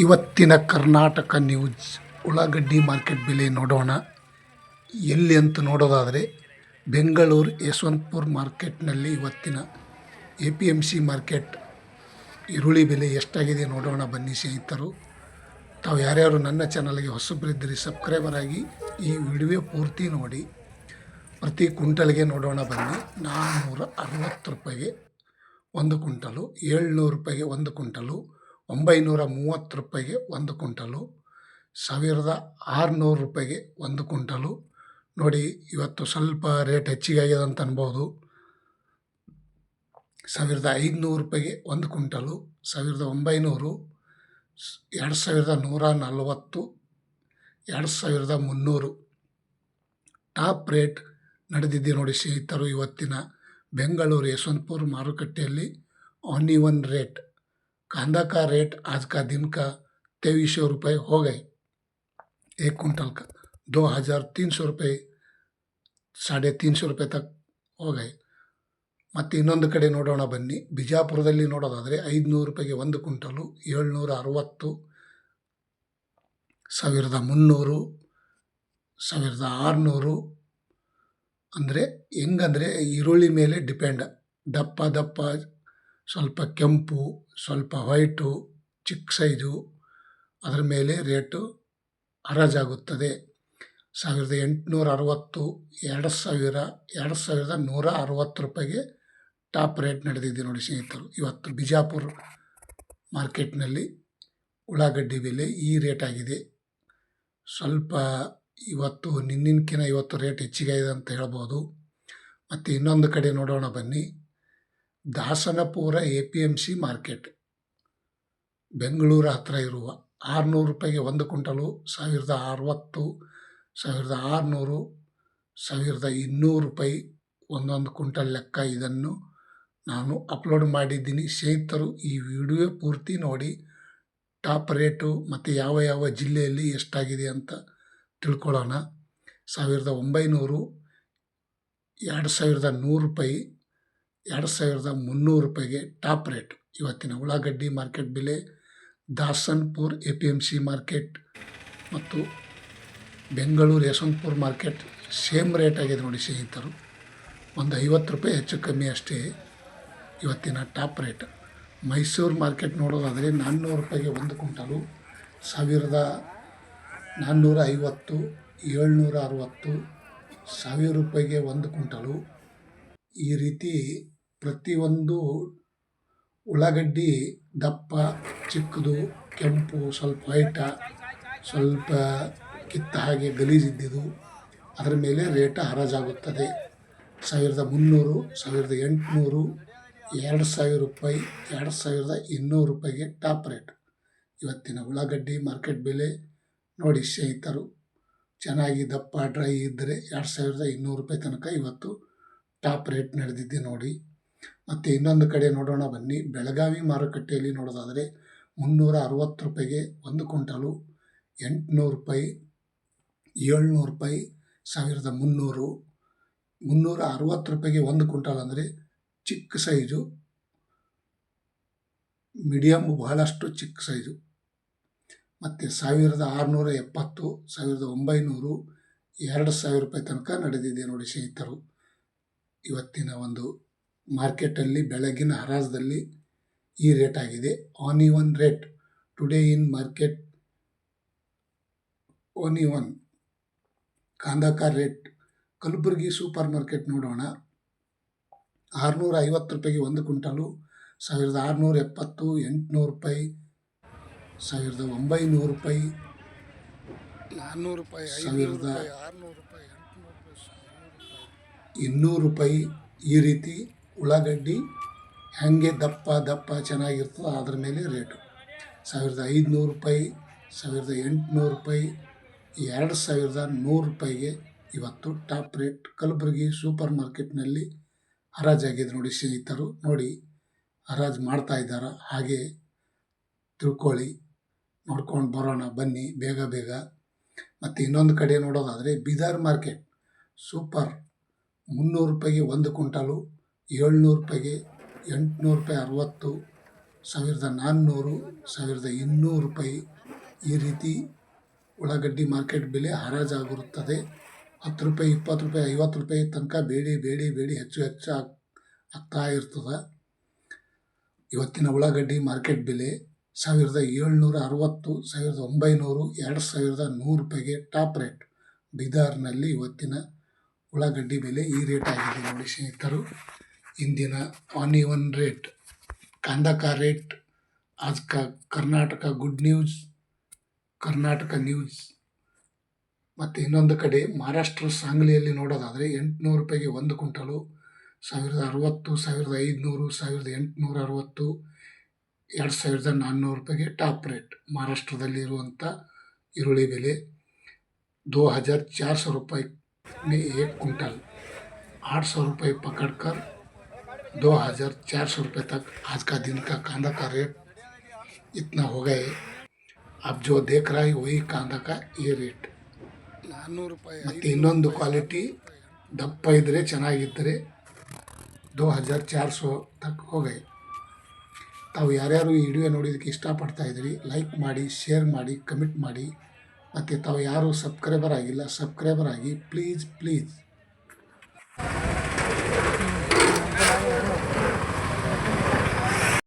ಇವತ್ತಿನ ಕರ್ನಾಟಕ ನ್ಯೂಸ್ ಉಳ್ಳಾಗಡ್ಡಿ ಮಾರ್ಕೆಟ್ ಬೆಲೆ ನೋಡೋಣ. ಎಲ್ಲಿ ಅಂತ ನೋಡೋದಾದರೆ ಬೆಂಗಳೂರು ಯಶವಂತಪುರ ಮಾರ್ಕೆಟ್ನಲ್ಲಿ ಇವತ್ತಿನ A P M C market ಈರುಳ್ಳಿ ಬೆಲೆ ಎಷ್ಟಾಗಿದೆ ನೋಡೋಣ ಬನ್ನಿ ಸ್ನೇಹಿತರು. ತಾವು ಯಾರ್ಯಾರು ನನ್ನ ಚಾನಲ್ಗೆ ಹೊಸಬ್ರಿದ್ದರೆ ಸಬ್ಸ್ಕ್ರೈಬರ್ ಆಗಿ ಈ ವಿಡಿಯೋ ಪೂರ್ತಿ ನೋಡಿ. ಪ್ರತಿ ಕುಂಟಲ್ಗೆ ನೋಡೋಣ ಬನ್ನಿ. ನಾನ್ನೂರ ಅರವತ್ತು ರೂಪಾಯಿಗೆ ಒಂದು ಕುಂಟಲು ಏಳ್ನೂರು ರೂಪಾಯಿಗೆ ಒಂದು ಕುಂಟಲು ಒಂಬೈನೂರ ಮೂವತ್ತು ರೂಪಾಯಿಗೆ ಒಂದು ಕುಂಟಲು ಸಾವಿರದ ಆರುನೂರು ರೂಪಾಯಿಗೆ ಒಂದು ಕುಂಟಲು ನೋಡಿ, ಇವತ್ತು ಸ್ವಲ್ಪ ರೇಟ್ ಹೆಚ್ಚಿಗೆ ಆಗಿದೆ ಅಂತ ಅನ್ಬೋದು. ಸಾವಿರದ ಐದುನೂರು ರೂಪಾಯಿಗೆ ಒಂದು ಕುಂಟಲು ಸಾವಿರದ ಒಂಬೈನೂರು, ಎರಡು ಸಾವಿರದ ನೂರ ನಲವತ್ತು ಎರಡು ಸಾವಿರದ ಮುನ್ನೂರು. ಟಾಪ್ ರೇಟ್ ನಡೆದಿದ್ದೆ ನೋಡಿ ಸ್ನೇಹಿತರು, ಇವತ್ತಿನ ಬೆಂಗಳೂರು ಯಶವಂತಪುರ ಮಾರುಕಟ್ಟೆಯಲ್ಲಿ, ಆನ್ ಒನ್ ರೇಟ್. कांदा का रेट आज का दिन का तेईस सौ रुपये हो गए एक कुंटल का दो हज़ार तीन सौ रुपये ಸಾಡೆ ತೀನ್ ಸौ ರೂಪಾಯಿ ತಕ್ ಹೋಗೈ ಮತ್ತು ಇನ್ನೊಂದು ಕಡೆ ನೋಡೋಣ ಬನ್ನಿ ಬಿಜಾಪುರದಲ್ಲಿ ನೋಡೋದಾದರೆ ಐದುನೂರು ರೂಪಾಯಿಗೆ ಒಂದು ಕುಂಟಲು ಏಳ್ನೂರ ಅರವತ್ತು ಸಾವಿರದ ಮುನ್ನೂರು ಸಾವಿರದ ಆರುನೂರು ಅಂದರೆ ಹೆಂಗಂದರೆ ಈರುಳ್ಳಿ ಮೇಲೆ ಡಿಪೆಂಡ್ ದಪ್ಪ ದಪ್ಪ ಸ್ವಲ್ಪ ಕೆಂಪು, ಸ್ವಲ್ಪ ವೈಟು, ಚಿಕ್ಕ ಸೈಜು, ಅದರ ಮೇಲೆ ರೇಟು ಹರಾಜಾಗುತ್ತದೆ ಸಾವಿರದ ಎಂಟುನೂರ ಅರವತ್ತು, ಎರಡು ಸಾವಿರ, ಎರಡು ಸಾವಿರದ ನೂರ ಅರವತ್ತು ರೂಪಾಯಿಗೆ ಟಾಪ್ ರೇಟ್ ನಡೆದಿದೆ ನೋಡಿ ಸ್ನೇಹಿತರು. ಇವತ್ತು ಬಿಜಾಪುರ ಮಾರ್ಕೆಟ್ನಲ್ಲಿ ಉಳ್ಳಾಗಡ್ಡಿ ಬೆಲೆ ಈ ರೇಟ್ ಆಗಿದೆ. ಸ್ವಲ್ಪ ಇವತ್ತು, ನಿನ್ನಿನ್ಕಿನ ಇವತ್ತು ರೇಟ್ ಹೆಚ್ಚಿಗೆ ಇದೆ ಅಂತ ಹೇಳ್ಬೋದು. ಮತ್ತು ಇನ್ನೊಂದು ಕಡೆ ನೋಡೋಣ ಬನ್ನಿ. Dasanapura A P M C market. Bengaluru ಹತ್ತಿರ ಇರುವ ಆರುನೂರು ರೂಪಾಯಿಗೆ ಒಂದು ಕುಂಟಲು ಸಾವಿರದ ಅರವತ್ತು, ಸಾವಿರದ ಆರುನೂರು, ಸಾವಿರದ ಇನ್ನೂರು ರೂಪಾಯಿ ಒಂದೊಂದು ಕುಂಟಲ್ ಲೆಕ್ಕ ಇದನ್ನು ನಾನು ಅಪ್ಲೋಡ್ ಮಾಡಿದ್ದೀನಿ. ಸ್ನೇಹಿತರು, ಈ ವಿಡಿಯೋ ಪೂರ್ತಿ ನೋಡಿ, ಟಾಪ್ ರೇಟು ಮತ್ತು ಯಾವ ಯಾವ ಜಿಲ್ಲೆಯಲ್ಲಿ ಎಷ್ಟಾಗಿದೆ ಅಂತ ತಿಳ್ಕೊಳ್ಳೋಣ. ಸಾವಿರದ ಒಂಬೈನೂರು, ಎರಡು ಸಾವಿರದ ನೂರು ರೂಪಾಯಿ ಎರಡು ಸಾವಿರದ ಮುನ್ನೂರು ರೂಪಾಯಿಗೆ ಟಾಪ್ ರೇಟ್. ಇವತ್ತಿನ ಉಳ್ಳಾಗಡ್ಡಿ ಮಾರ್ಕೆಟ್ ಬೆಲೆ, Dasanpur A P M C market ಮತ್ತು Bengaluru Yeshwanthpur market same rate ಆಗಿದೆ ನೋಡಿ ಸ್ನೇಹಿತರು. ಒಂದು ಐವತ್ತು ರೂಪಾಯಿ ಹೆಚ್ಚು ಕಮ್ಮಿ ಅಷ್ಟೇ ಇವತ್ತಿನ ಟಾಪ್ ರೇಟ್. ಮೈಸೂರು ಮಾರ್ಕೆಟ್ ನೋಡೋದಾದರೆ ನಾನ್ನೂರು ರೂಪಾಯಿಗೆ ಒಂದು ಕ್ವಿಂಟಲು, ಸಾವಿರದ ನಾನ್ನೂರ ಐವತ್ತು, ಏಳ್ನೂರ ಅರವತ್ತು, ಸಾವಿರ ರೂಪಾಯಿಗೆ ಒಂದು ಕ್ವಿಂಟಲು. ಈ ರೀತಿ ಪ್ರತಿಯೊಂದು ಉಳ್ಳಾಗಡ್ಡಿ ದಪ್ಪ, ಚಿಕ್ಕದು, ಕೆಂಪು, ಸ್ವಲ್ಪ ವೈಟ ಸ್ವಲ್ಪ ಕಿತ್ತ ಹಾಗೆ ಗಲೀಜಿದ್ದಿದ್ದು ಅದರ ಮೇಲೆ ರೇಟ ಹರಾಜಾಗುತ್ತದೆ. ಸಾವಿರದ ಮುನ್ನೂರು, ಸಾವಿರದ ಎಂಟುನೂರು, ಎರಡು ಸಾವಿರ ರೂಪಾಯಿ, ಎರಡು ಸಾವಿರದ ಇನ್ನೂರು ರೂಪಾಯಿಗೆ ಟಾಪ್ ರೇಟ್. ಇವತ್ತಿನ ಉಳ್ಳಾಗಡ್ಡಿ ಮಾರ್ಕೆಟ್ ಬೆಲೆ ನೋಡಿ ಸ್ನೇಹಿತರು, ಚೆನ್ನಾಗಿ ದಪ್ಪ, ಡ್ರೈ ಇದ್ದರೆ ಎರಡು ಸಾವಿರದ ಇನ್ನೂರು ರೂಪಾಯಿ ತನಕ ಇವತ್ತು ಟಾಪ್ ರೇಟ್ ನಡೆದಿದ್ದೆ ನೋಡಿ. ಮತ್ತು ಇನ್ನೊಂದು ಕಡೆ ನೋಡೋಣ ಬನ್ನಿ. ಬೆಳಗಾವಿ ಮಾರುಕಟ್ಟೆಯಲ್ಲಿ ನೋಡೋದಾದರೆ ಮುನ್ನೂರ ಅರವತ್ತು ರೂಪಾಯಿಗೆ ಒಂದು ಕ್ವಿಂಟಲು, ಎಂಟುನೂರು ರೂಪಾಯಿ, ಏಳ್ನೂರು ರೂಪಾಯಿ, ಸಾವಿರದ ಮುನ್ನೂರು. ಮುನ್ನೂರ ಅರವತ್ತು ರೂಪಾಯಿಗೆ ಒಂದು ಕ್ವಿಂಟಲ್ ಅಂದರೆ ಚಿಕ್ಕ ಸೈಜು. ಮೀಡಿಯಮ್ ಬಹಳಷ್ಟು ಚಿಕ್ಕ ಸೈಜು. ಮತ್ತು ಸಾವಿರದ ಆರುನೂರ ಎಪ್ಪತ್ತು, ಸಾವಿರದ ಒಂಬೈನೂರು, ಎರಡು ಸಾವಿರ ರೂಪಾಯಿ ತನಕ ನಡೆದಿದೆ ನೋಡಿ ಸ್ನೇಹಿತರು. ಇವತ್ತಿನ ಒಂದು ಮಾರ್ಕೆಟಲ್ಲಿ ಬೆಳಗಿನ ಹರಾಜದಲ್ಲಿ ಈ ರೇಟ್ ಆಗಿದೆ. Onion rate today in market onion ಕಾಂದಾಕಾರ್ rate. Kalaburagi super market ನೋಡೋಣ. ಆರುನೂರ ಐವತ್ತು ರೂಪಾಯಿಗೆ ಒಂದು ಕ್ವಿಂಟಲು ಸಾವಿರದ ಆರುನೂರ ಎಪ್ಪತ್ತು ಎಂಟುನೂರು ರೂಪಾಯಿ ಸಾವಿರದ ಒಂಬೈನೂರು ರೂಪಾಯಿ ನಾನ್ನೂರು ರೂಪಾಯಿ ಸಾವಿರದ ಆರುನೂರು ರೂಪಾಯಿ. ಇನ್ನೂರು ರೂಪಾಯಿ ಈ ರೀತಿ ಉಳ್ಳಾಗಡ್ಡಿ ಹೇಗೆ ದಪ್ಪ ದಪ್ಪ ಚೆನ್ನಾಗಿರ್ತದೆ, ಅದ್ರ ಮೇಲೆ ರೇಟು. ಸಾವಿರದ ಐದುನೂರು ರೂಪಾಯಿ, ಸಾವಿರದ ಎಂಟುನೂರು ರೂಪಾಯಿ, ಎರಡು ಸಾವಿರದ ನೂರು ರೂಪಾಯಿಗೆ ಇವತ್ತು ಟಾಪ್ ರೇಟ್. ಕಲಬುರಗಿ ಸೂಪರ್ ಮಾರ್ಕೆಟ್ನಲ್ಲಿ ಹರಾಜಾಗಿದೆ ನೋಡಿ ಸ್ನೇಹಿತರು, ನೋಡಿ ಹರಾಜು ಮಾಡ್ತಾ ಇದ್ದಾರೆ, ಹಾಗೆ ತಿಳ್ಕೊಳ್ಳಿ. ನೋಡ್ಕೊಂಡು ಬರೋಣ, ಬನ್ನಿ, ಬೇಗ ಬೇಗ. ಮತ್ತು ಇನ್ನೊಂದು ಕಡೆ ನೋಡೋದಾದರೆ ಬೀದರ್ ಮಾರ್ಕೆಟ್ ಸೂಪರ್. ಮುನ್ನೂರು ರೂಪಾಯಿಗೆ ಒಂದು ಕುಂಟಲು ಏಳ್ನೂರು ರೂಪಾಯಿಗೆ ಎಂಟುನೂರು ರೂಪಾಯಿ ಅರವತ್ತು, ಸಾವಿರದ ನಾನ್ನೂರು, ಸಾವಿರದ ಇನ್ನೂರು ರೂಪಾಯಿ ಈ ರೀತಿ ಉಳ್ಳಾಗಡ್ಡಿ ಮಾರ್ಕೆಟ್ ಬೆಲೆ ಹರಾಜಾಗಿರುತ್ತದೆ ಹತ್ತು ರೂಪಾಯಿ, ಇಪ್ಪತ್ತು ರೂಪಾಯಿ, ಐವತ್ತು ರೂಪಾಯಿ ತನಕ ಬೇಡಿ ಬೇಡಿ ಬೇಡಿ ಹೆಚ್ಚು ಹೆಚ್ಚು ಆಗ್, ಆಗ್ತಾ ಇರ್ತದೆ. ಇವತ್ತಿನ ಉಳ್ಳಾಗಡ್ಡಿ ಮಾರ್ಕೆಟ್ ಬೆಲೆ ಸಾವಿರದ ಏಳ್ನೂರ ಅರವತ್ತು, ಸಾವಿರದ ಒಂಬೈನೂರು, ಎರಡು ಸಾವಿರದ ನೂರು ರೂಪಾಯಿಗೆ ಟಾಪ್ ರೇಟ್. ಬೀದರ್ನಲ್ಲಿ ಇವತ್ತಿನ ಉಳ್ಳಾಗಡ್ಡಿ ಬೆಲೆ ಈ ರೇಟ್ ಆಗಿದೆ ನೋಡಿ ಸ್ನೇಹಿತರು. ಇಂದಿನ ಆನಿವನ್ ರೇಟ್ कांदा का रेट आज का Karnataka good news Karnataka news ಮತ್ತು ಇನ್ನೊಂದು ಕಡೆ ಮಹಾರಾಷ್ಟ್ರ ಸಾಂಗ್ಲಿಯಲ್ಲಿ ನೋಡೋದಾದರೆ ಎಂಟುನೂರು ರೂಪಾಯಿಗೆ ಒಂದು ಕ್ವಿಂಟಲು ಸಾವಿರದ ಅರವತ್ತು ಸಾವಿರದ ಐದುನೂರು ಸಾವಿರದ ಎಂಟುನೂರ ಅರವತ್ತು ಎರಡು ಸಾವಿರದ ನಾನ್ನೂರು ರೂಪಾಯಿಗೆ ಟಾಪ್ ರೇಟ್ ಮಹಾರಾಷ್ಟ್ರದಲ್ಲಿರುವಂಥ ಈರುಳ್ಳಿ ಬೆಲೆ दो हज़ार चार सौ रुपये में एक कुंटल आठ सौ रुपये पकड़कर दो हज़ार चार सौ रुपये तक आज का दिन का कांदा का रेट इतना हो गए अब जो देख रहा है वही कांदा का ये रेट ನಾನ್ನೂರು ರೂಪಾಯಿ ಮತ್ತು ಇನ್ನೊಂದು ಕ್ವಾಲಿಟಿ ದಪ್ಪ ಇದ್ದರೆ ಚೆನ್ನಾಗಿದ್ದರೆ ದೋ ಹಜಾರ್ ಚಾರ್ ಸೋ ತಕ್ ಹೋಗೈ ತಾವು ಯಾರ್ಯಾರು ಈ ವಿಡಿಯೋ ನೋಡೋದಕ್ಕೆ ಇಷ್ಟಪಡ್ತಾ ಇದ್ದೀರಿ ಲೈಕ್ ಮಾಡಿ ಶೇರ್ ಮಾಡಿ ಕಮೆಂಟ್ ಮಾಡಿ ಮತ್ತು ತಾವು ಯಾರು ಸಬ್ಸ್ಕ್ರೈಬರ್ ಆಗಿಲ್ಲ ಸಬ್ಸ್ಕ್ರೈಬರ್ ಆಗಿ ಪ್ಲೀಸ್ ಪ್ಲೀಸ್